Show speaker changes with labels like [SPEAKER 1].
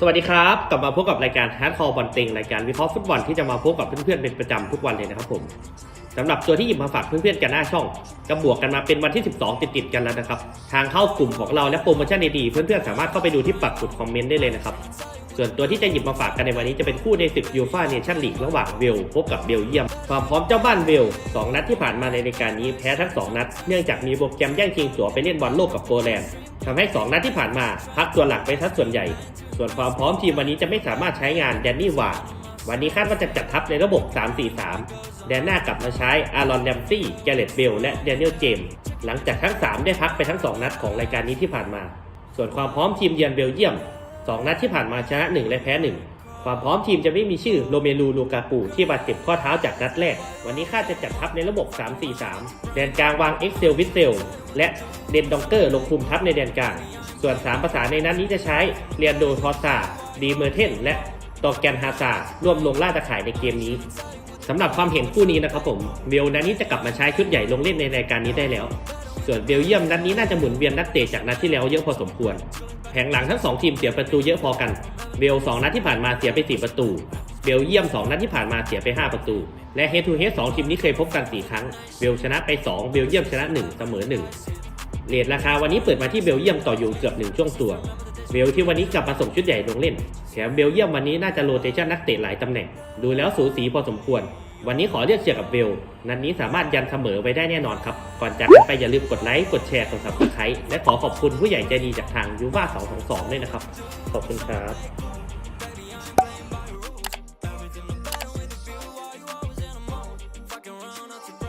[SPEAKER 1] สวัสดีครับ กลับมาพบกับรายการ Hard Core บอลเต็งรายการวิเคราะห์ฟุตบอลที่จะมาพบกับเพื่อนๆเป็นประจำทุกวันเลยนะครับผมสำหรับตัวที่หยิบมาฝากเพื่อนๆกันหน้าช่องก็บวกกันมาเป็นวันที่ 12 ติดๆกันแล้วนะครับ ทางเข้ากลุ่มของเราและโปรโมชั่นดีๆเพื่อนๆสามารถเข้าไปดูที่ปักจุดคอมเมนต์ได้เลยนะครับส่วนตัวที่จะหยิบมาฝากกันในวันนี้จะเป็นคู่ในศึกยูฟ่าเนชั่นลีกระหว่างเวลพบกับเบลเยียม ความพร้อมเจ้าบ้านเวลสองนัดที่ผ่านมาในรายการนี้แพ้ทั้งสองนัด เนื่องจากมีโปรแกรมแย่งชิงตั๋วไปเล่นบอลโลกกับโปแลนด์ทำให้สองนัดที่ผ่านมาพักตัวหลักไปทัดส่วนใหญ่ ส่วนความพร้อมทีมวันนี้จะไม่สามารถใช้งานแดนนี่วาร์ดวันนี้คาดว่าจะจัดทัพในระบบ 3-4-3 แดนหน้ากลับมาใช้อารอนแดมซี่แกเรตเบลและเดนิเอลเจมส์หลังจากทั้ง 3 ได้พักไปทั้ง 2 นัดของรายการนี้ที่ผ่านมา ส่วนความพร้อมทีมเยือนเบลเยียม 2 นัดที่ผ่านมาชนะ 1 และแพ้ 1 ความพร้อมทีมจะไม่มีชื่อโรเมลูลูกาปูที่บาดเจ็บข้อเท้าจากนัดแรก วันนี้คาดจะจัดทัพในระบบ 3-4-3 แดนกลางวางเอ็กเซลวิเซลและเดนดองเกอร์ลงคุมทัพในแดนกลาง ส่วน 3 ภาษาในนัดนี้จะใช้เรียนโดทอสซาดีเมอร์เทนและตอร์แกนฮาซาร่วมลงล่าตะข่ายในเกมนี้สำหรับความเห็นคู่นี้นะครับผมเบลนัดนี้จะกลับมาใช้ชุดใหญ่ลงเล่นในรายการนี้ได้แล้ว ส่วนเบลเยียมนัดนี้น่าจะหมุนเวียนนักเตะจากนัดที่แล้วเยอะพอสมควร แผงหลังทั้ง 2 ทีมเสียประตูเยอะพอกัน เบล2นัดที่ผ่านมาเสียไป 4 ประตู เบลเยียม 2 นัดที่ผ่านมาเสียไป 5 ประตู และเฮทูเฮดสทีมนี้เคยพบกัน 4 ครั้ง เบลชนะไป 2 เบลเยียมชนะ 1 เสมอ 1 เรทราคาวันนี้เปิดมาที่เบลเยียมต่ออยู่เกือบ1ช่วงตัว เบลที่วันนี้กลับมาส่งชุดใหญ่ลงเล่น แถมเบลเยียมวันนี้น่าจะโรเตชันนักเตะหลายตำแหน่ง ดูแล้วสูสีพอสมควร วันนี้ขอเลือกเชียร์กับเบล นัดนี้สามารถยันเสมอไว้ได้แน่นอนครับ ก่อนจากกันไปอย่าลืมกดไลค์ กดแชร์ กด subscribe และขอขอบคุณผู้ใหญ่ใจดีจากทางยูว่า222ด้วยนะครับ ขอบคุณครับ